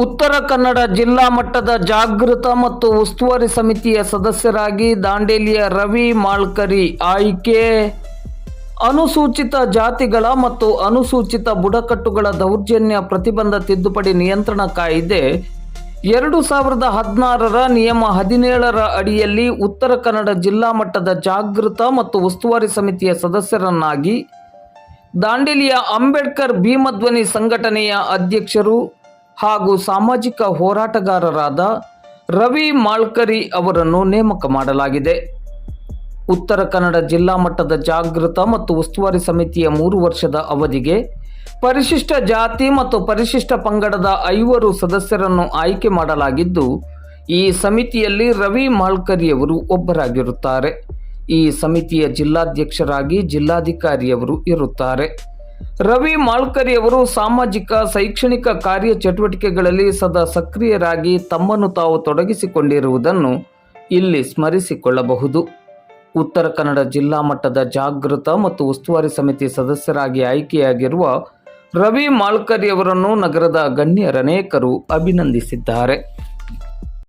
ಉತ್ತರ ಕನ್ನಡ ಜಿಲ್ಲಾ ಮಟ್ಟದ ಜಾಗೃತ ಮತ್ತು ಉಸ್ತುವಾರಿ ಸಮಿತಿಯ ಸದಸ್ಯರಾಗಿ ದಾಂಡೇಲಿಯ ರವಿ ಮಾಳ್ಕರಿ ಆಯ್ಕೆ. ಅನುಸೂಚಿತ ಜಾತಿಗಳ ಮತ್ತು ಅನುಸೂಚಿತ ಬುಡಕಟ್ಟುಗಳ ದೌರ್ಜನ್ಯ ಪ್ರತಿಬಂಧ ತಿದ್ದುಪಡಿ ನಿಯಂತ್ರಣ ಕಾಯ್ದೆ. ಎರಡು ಸಾವಿರದ ಹದಿನಾರರ ನಿಯಮ ಹದಿನೇಳರ ಅಡಿಯಲ್ಲಿ ಉತ್ತರ ಕನ್ನಡ ಜಿಲ್ಲಾ ಮಟ್ಟದ ಜಾಗೃತ ಮತ್ತು ಉಸ್ತುವಾರಿ ಸಮಿತಿಯ ಸದಸ್ಯರನ್ನಾಗಿ ದಾಂಡೇಲಿಯ ಅಂಬೇಡ್ಕರ್ ಭೀಮಧ್ವನಿ ಸಂಘಟನೆಯ ಅಧ್ಯಕ್ಷರು ಹಾಗೂ ಸಾಮಾಜಿಕ ಹೋರಾಟಗಾರರಾದ ರವಿ ಮಾಳ್ಕರಿ ಅವರನ್ನು ನೇಮಕ ಮಾಡಲಾಗಿದೆ. ಉತ್ತರ ಕನ್ನಡ ಜಿಲ್ಲಾ ಮಟ್ಟದ ಜಾಗೃತ ಮತ್ತು ಉಸ್ತುವಾರಿ ಸಮಿತಿಯ ಮೂರು ವರ್ಷದ ಅವಧಿಗೆ ಪರಿಶಿಷ್ಟ ಜಾತಿ ಮತ್ತು ಪರಿಶಿಷ್ಟ ಪಂಗಡದ ಐವರು ಸದಸ್ಯರನ್ನು ಆಯ್ಕೆ ಮಾಡಲಾಗಿದ್ದು, ಈ ಸಮಿತಿಯಲ್ಲಿ ರವಿ ಮಾಳ್ಕರಿಯವರು ಒಬ್ಬರಾಗಿರುತ್ತಾರೆ. ಈ ಸಮಿತಿಯ ಜಿಲ್ಲಾಧ್ಯಕ್ಷರಾಗಿ ಜಿಲ್ಲಾಧಿಕಾರಿಯವರು ಇರುತ್ತಾರೆ. ರವಿ ಮಾಳ್ಕರಿಯವರು ಸಾಮಾಜಿಕ, ಶೈಕ್ಷಣಿಕ ಕಾರ್ಯ ಚಟುವಟಿಕೆಗಳಲ್ಲಿ ಸದಾ ಸಕ್ರಿಯರಾಗಿ ತಮ್ಮನ್ನು ತಾವು ತೊಡಗಿಸಿಕೊಂಡಿರುವುದನ್ನು ಇಲ್ಲಿ ಸ್ಮರಿಸಿಕೊಳ್ಳಬಹುದು. ಉತ್ತರ ಕನ್ನಡ ಜಿಲ್ಲಾ ಮಟ್ಟದ ಜಾಗೃತ ಮತ್ತು ಉಸ್ತುವಾರಿ ಸಮಿತಿ ಸದಸ್ಯರಾಗಿ ಆಯ್ಕೆಯಾಗಿರುವ ರವಿ ಮಾಳ್ಕರಿಯವರನ್ನು ನಗರದ ಗಣ್ಯರನೇಕರು ಅಭಿನಂದಿಸಿದ್ದಾರೆ.